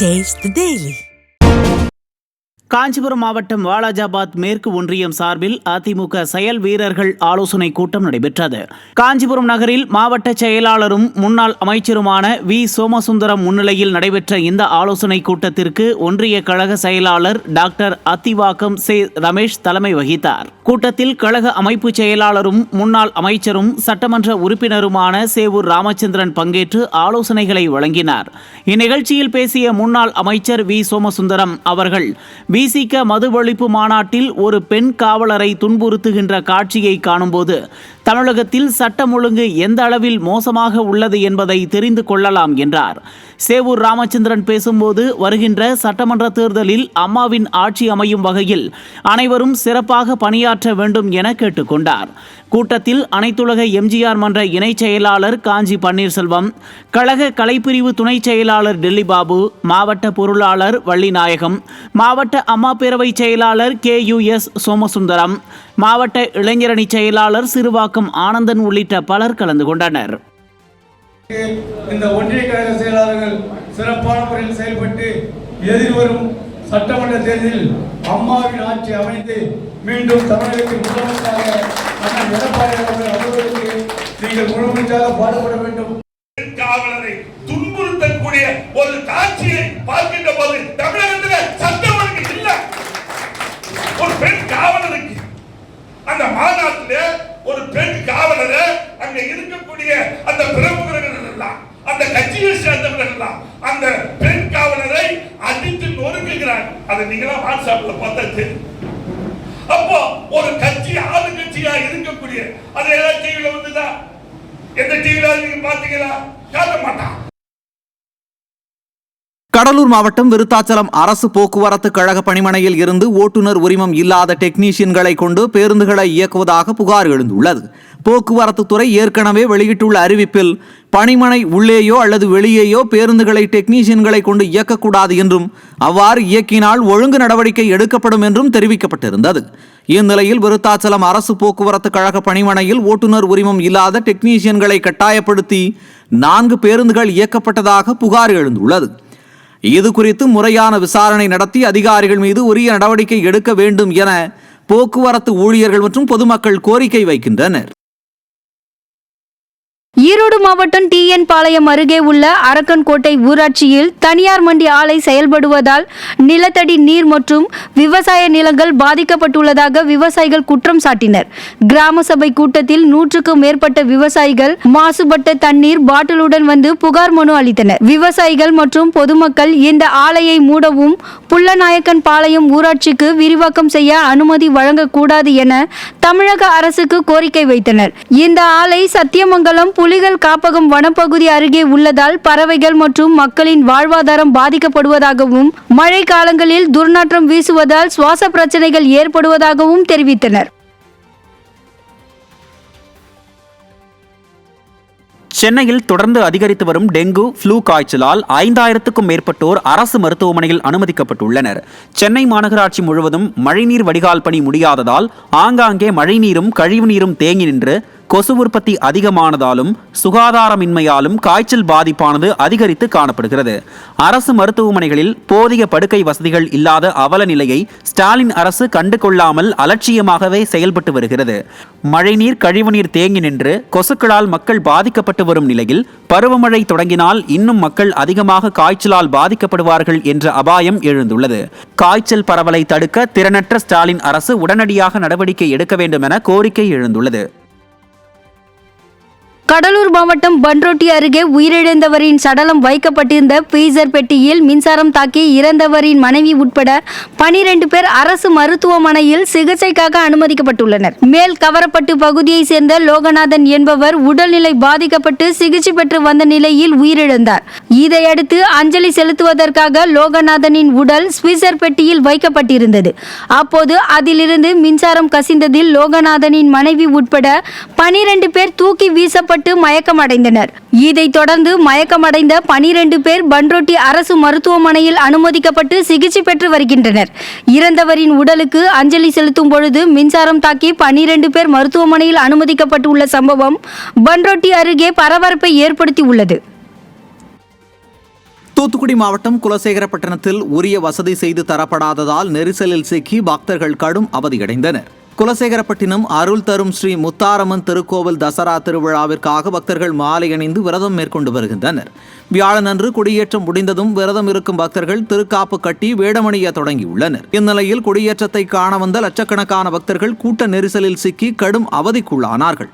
Taste the Daily. Kanchipuram மாவட்டம் வாலாஜாபாத் மேற்கு ஒன்றியம் சார்பில் அதிமுக செயல் வீரர்கள் ஆலோசனை கூட்டம் நடைபெற்றது. காஞ்சிபுரம் நகரில் மாவட்ட செயலாளரும் முன்னாள் அமைச்சருமான வி. சோமசுந்தரம் முன்னிலையில் நடைபெற்ற இந்த ஆலோசனை கூட்டத்திற்கு ஒன்றிய கழக செயலாளர் டாக்டர் அத்திவாக்கம் சே. ரமேஷ் தலைமை வகித்தார். கூட்டத்தில் கழக அமைப்பு செயலாளரும் முன்னாள் அமைச்சரும் சட்டமன்ற உறுப்பினருமான சேவூர் ராமச்சந்திரன் பங்கேற்று ஆலோசனைகளை வழங்கினார். இந்நிகழ்ச்சியில் பேசிய முன்னாள் அமைச்சர் வி. சோமசுந்தரம் அவர்கள் விசிக மதுவழிப்பு மாநாட்டில் ஒரு பெண் காவலரை துன்புறுத்துகின்ற காட்சியை காணும்போது தமிழகத்தில் சட்டம் ஒழுங்கு எந்த அளவில் மோசமாக உள்ளது என்பதை தெரிந்து கொள்ளலாம் என்றார். சேவூர் ராமச்சந்திரன் பேசும்போது வருகின்ற சட்டமன்ற தேர்தலில் அம்மாவின் ஆட்சி அமையும் வகையில் அனைவரும் சிறப்பாக பணியாற்ற வேண்டும் என கேட்டுக்கொண்டார். கூட்டத்தில் அனைத்துலக எம்ஜிஆர் மன்ற இணைச் செயலாளர் காஞ்சி பன்னீர்செல்வம் கழக கலைப்பிரிவு துணை செயலாளர் டெல்லி பாபு மாவட்ட பொருளாளர் வள்ளிநாயகம் மாவட்ட அம்மா பேரவை செயலாளர் கே யு எஸ் சோமசுந்தரம் மாவட்ட இளைஞரணி செயலாளர் சிறுவாக்கம் ஆனந்தன் உள்ளிட்ட பலர் கலந்து கொண்டனர். இந்த ஒன்றிய கழக செயலாளர்கள் சிறப்பான முறையில் செயல்பட்டு எதிர்வரும் சட்டமன்ற தேர்தலில் அம்மாவின் ஆட்சி அமைந்து மீண்டும் தமிழகத்தின் வாட்ஸ்அப்ல பார்த்தா தெரியும் அப்போ ஒரு கட்சி ஆளுங்கட்சியா இருக்கக்கூடிய அது எல்லா டிவியில வந்துதா? எந்த டிவியில நீங்க பாத்தீங்களா காட்ட மாட்டான் கடலூர் மாவட்டம் விருத்தாச்சலம் அரசு போக்குவரத்து கழக பணிமனையில் இருந்து ஓட்டுநர் உரிமம் இல்லாத டெக்னீஷியன்களை கொண்டு பேருந்துகளை இயக்குவதாக புகார் எழுந்துள்ளது. போக்குவரத்து துறை ஏற்கனவே வெளியிட்டுள்ள அறிவிப்பில் பணிமனை உள்ளேயோ அல்லது வெளியேயோ பேருந்துகளை டெக்னீஷியன்களை கொண்டு இயக்கக்கூடாது என்றும் அவ்வாறு இயக்கினால் ஒழுங்கு நடவடிக்கை எடுக்கப்படும் என்றும் தெரிவிக்கப்பட்டிருந்தது. இந்நிலையில் விருத்தாச்சலம் அரசு போக்குவரத்து கழக பணிமனையில் ஓட்டுநர் உரிமம் இல்லாத டெக்னீஷியன்களை கட்டாயப்படுத்தி நான்கு பேருந்துகள் இயக்கப்பட்டதாக புகார் எழுந்துள்ளது. இது குறித்து முறையான விசாரணை நடத்தி அதிகாரிகள் மீது உரிய நடவடிக்கை எடுக்க வேண்டும் என போக்குவரத்து ஊழியர்கள் மற்றும் பொதுமக்கள் கோரிக்கை வைக்கின்றனர். ஈரோடு மாவட்டம் டிஎன் பாளையம் அருகே உள்ள அரக்கன்கோட்டை ஊராட்சியில் தனியார் மண்டி ஆலை செயல்படுவதால் நிலத்தடி நீர் மற்றும் விவசாய நிலங்கள் பாதிக்கப்பட்டுள்ளதாக விவசாயிகள் குற்றம் சாட்டினர். கிராம சபை கூட்டத்தில் நூற்றுக்கும் மேற்பட்ட விவசாயிகள் மாசுபட்ட தண்ணீர் பாட்டிலுடன் வந்து புகார் மனு அளித்தனர். விவசாயிகள் மற்றும் பொதுமக்கள் இந்த ஆலையை மூடவும் புள்ளநாயக்கன் பாளையம் ஊராட்சிக்கு விரிவாக்கம் செய்ய அனுமதி வழங்கக்கூடாது என தமிழக அரசுக்கு கோரிக்கை வைத்தனர். இந்த ஆலை சத்தியமங்கலம் புலிகள் காப்பகம் வனப்பகுதி அருகே உள்ளதால் பறவைகள் மற்றும் மக்களின் வாழ்வாதாரம் பாதிக்கப்படுவதாகவும் மழை காலங்களில் துர்நாற்றம் வீசுவதால் சுவாச பிரச்சனைகள் ஏற்படுவதாகவும் தெரிவித்தனர். சென்னையில் தொடர்ந்து அதிகரித்து வரும் டெங்கு ஃப்ளூ காய்ச்சலால் ஐந்தாயிரத்துக்கும் மேற்பட்டோர் அரசு மருத்துவமனையில் அனுமதிக்கப்பட்டுள்ளனர். சென்னை மாநகராட்சி முழுவதும் மழைநீர் வடிகால் பணி முடியாததால் ஆங்காங்கே மழைநீரும் கழிவுநீரும் தேங்கி நின்று கொசு உற்பத்தி அதிகமானதாலும் சுகாதாரமின்மையாலும் காய்ச்சல் பாதிப்பானது அதிகரித்து காணப்படுகிறது. அரசு மருத்துவமனைகளில் போதிய படுக்கை வசதிகள் இல்லாத அவல நிலையை ஸ்டாலின் அரசு கண்டு கொள்ளாமல் அலட்சியமாகவே செயல்பட்டு வருகிறது. மழைநீர் கழிவுநீர் தேங்கி நின்று கொசுக்களால் மக்கள் பாதிக்கப்பட்டு வரும் நிலையில் பருவமழை தொடங்கினால் இன்னும் மக்கள் அதிகமாக காய்ச்சலால் பாதிக்கப்படுவார்கள் என்ற அபாயம் எழுந்துள்ளது. காய்ச்சல் பரவலை தடுக்க திறனற்ற ஸ்டாலின் அரசு உடனடியாக நடவடிக்கை எடுக்க வேண்டும் என கோரிக்கை எழுந்துள்ளது. கடலூர் மாவட்டம் பன்ரோட்டி அருகே உயிரிழந்தவரின் சடலம் வைக்கப்பட்டிருந்த ஃப்ரீசர் பெட்டியில் மின்சாரம் தாக்கி இறந்தவரின் மனைவி உட்பட பனிரெண்டு பேர் அரசு மருத்துவமனையில் சிகிச்சைக்காக அனுமதிக்கப்பட்டுள்ளனர். மேல் கவரப்பட்டு பகுதியை சேர்ந்த லோகநாதன் என்பவர் உடல்நிலை பாதிக்கப்பட்டு சிகிச்சை பெற்று வந்த நிலையில் உயிரிழந்தார். இதையடுத்து அஞ்சலி செலுத்துவதற்காக லோகநாதனின் உடல் ஸ்விசர் பெட்டியில் வைக்கப்பட்டிருந்தது. அப்போது அதிலிருந்து மின்சாரம் கசிந்ததில் லோகநாதனின் மனைவி உட்பட பனிரெண்டு பேர் தூக்கி வீசப்பட்டு மயக்கமடைந்தனர். இதைத் தொடர்ந்து மயக்கமடைந்த பனிரெண்டு பேர் பன்ரோட்டி அரசு மருத்துவமனையில் அனுமதிக்கப்பட்டு சிகிச்சை பெற்று வருகின்றனர். இறந்தவரின் உடலுக்கு அஞ்சலி செலுத்தும் பொழுது மின்சாரம் தாக்கி பனிரெண்டு பேர் மருத்துவமனையில் அனுமதிக்கப்பட்டுள்ள சம்பவம் பன்ரோட்டி அருகே பரபரப்பை ஏற்படுத்தி உள்ளது தூத்துக்குடி மாவட்டம் குலசேகரப்பட்டினத்தில் உரிய வசதி செய்து தரப்படாததால் நெரிசலில் சிக்கி பக்தர்கள் கடும் அவதியடைந்தனர். குலசேகரப்பட்டினம் அருள் தரும் ஸ்ரீ முத்தாரம்மன் திருக்கோவில் தசரா திருவிழாவிற்காக பக்தர்கள் மாலை அணிந்து விரதம் மேற்கொண்டு வருகின்றனர். வியாழனன்று கொடியேற்றம் முடிந்ததும் விரதம் இருக்கும் பக்தர்கள் திருக்காப்பு கட்டி வேடமணிய தொடங்கியுள்ளனர். இந்நிலையில் கொடியேற்றத்தை காண வந்த லட்சக்கணக்கான பக்தர்கள் கூட்ட நெரிசலில் சிக்கி கடும் அவதிக்குள்ளானார்கள்.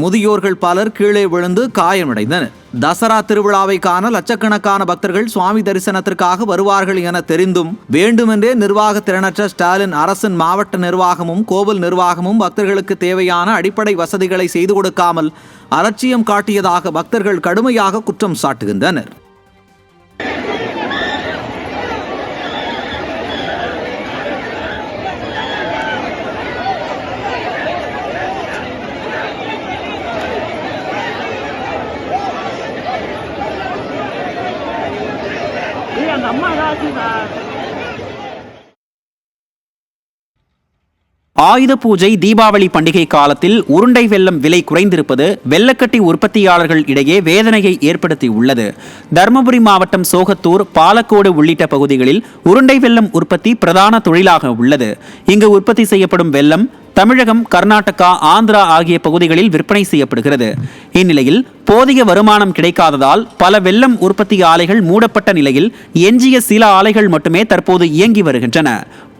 முதியோர்கள் பலர் கீழே விழுந்து காயமடைந்தனர். தசரா திருவிழாவை காண லட்சக்கணக்கான பக்தர்கள் சுவாமி தரிசனத்திற்காக வருவார்கள் என தெரிந்தும் வேண்டுமென்றே நிர்வாக திறனற்ற ஸ்டாலின் அரசின் மாவட்ட நிர்வாகமும் கோவில் நிர்வாகமும் பக்தர்களுக்கு தேவையான அடிப்படை வசதிகளை செய்து கொடுக்காமல் அலட்சியம் காட்டியதாக பக்தர்கள் கடுமையாக குற்றம் சாட்டுகின்றனர். ஆயுத பூஜை தீபாவளி பண்டிகை காலத்தில் உருண்டை வெள்ளம் விலை குறைந்திருப்பது வெள்ளக்கட்டி உற்பத்தியாளர்கள் இடையே வேதனையை ஏற்படுத்தி உள்ளது. தருமபுரி மாவட்டம் சோகத்தூர் பாலக்கோடு உள்ளிட்ட பகுதிகளில் உருண்டை வெள்ளம் உற்பத்தி பிரதான தொழிலாக உள்ளது. இங்கு உற்பத்தி செய்யப்படும் வெள்ளம் தமிழகம் கர்நாடகா ஆந்திரா ஆகிய பகுதிகளில் விற்பனை செய்யப்படுகிறது. இந்நிலையில் போதிய வருமானம் கிடைக்காததால் பல வெள்ளம் உற்பத்தி ஆலைகள் மூடப்பட்ட நிலையில் எஞ்சிய சில ஆலைகள் மட்டுமே தற்போது இயங்கி வருகின்றன.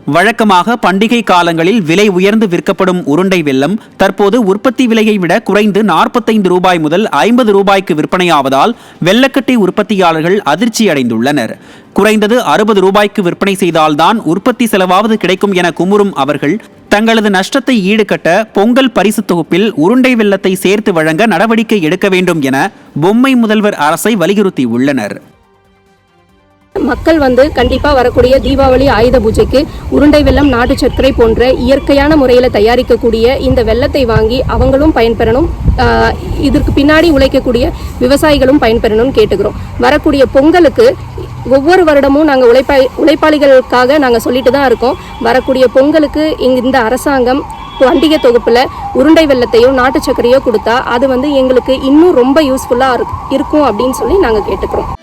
வழக்கமாக பண்டிகை காலங்களில் விலை உயர்ந்து விற்கப்படும் உருண்டை வெல்லம் தற்போது உற்பத்தி விலையை விட குறைந்து நாற்பத்தைந்து ரூபாய் முதல் ஐம்பது ரூபாய்க்கு விற்பனையாவதால் வெல்லக்கட்டி உற்பத்தியாளர்கள் அதிர்ச்சி அடைந்துள்ளனர் குறைந்தது அறுபது ரூபாய்க்கு விற்பனை செய்தால்தான் உற்பத்தி செலவாவது கிடைக்கும் என குமுறும் அவர்கள் தங்களது நஷ்டத்தை ஈடுகட்ட பொங்கல் பரிசு தொகுப்பில் உருண்டை வெல்லத்தை சேர்த்து வழங்க நடவடிக்கை எடுக்க வேண்டும் என பொம்மை முதல்வர் அரசை வலியுறுத்தியுள்ளனர். மக்கள் வந்து கண்டிப்பாக வரக்கூடிய தீபாவளி ஆயுத பூஜைக்கு உருண்டை வெல்லம் நாட்டு சர்க்கரை போன்ற இயற்கையான முறையில் தயாரிக்கக்கூடிய இந்த வெல்லத்தை வாங்கி அவங்களும் பயன்பெறணும். இதற்கு பின்னாடி உழைக்கக்கூடிய விவசாயிகளும் பயன்பெறணும்னு கேட்டுக்கிறோம். வரக்கூடிய பொங்கலுக்கு ஒவ்வொரு வருடமும் நாங்கள் உழைப்பா உழைப்பாளிகளுக்காக நாங்கள் சொல்லிட்டு தான் இருக்கோம். வரக்கூடிய பொங்கலுக்கு இந்த அரசாங்கம் பண்டிகை தொகுப்பில் உருண்டை வெல்லத்தையோ நாட்டு சர்க்கரையோ கொடுத்தா அது வந்து எங்களுக்கு இன்னும் ரொம்ப யூஸ்ஃபுல்லாக இருக்கும் அப்படின்னு சொல்லி நாங்கள் கேட்டுக்கிறோம்.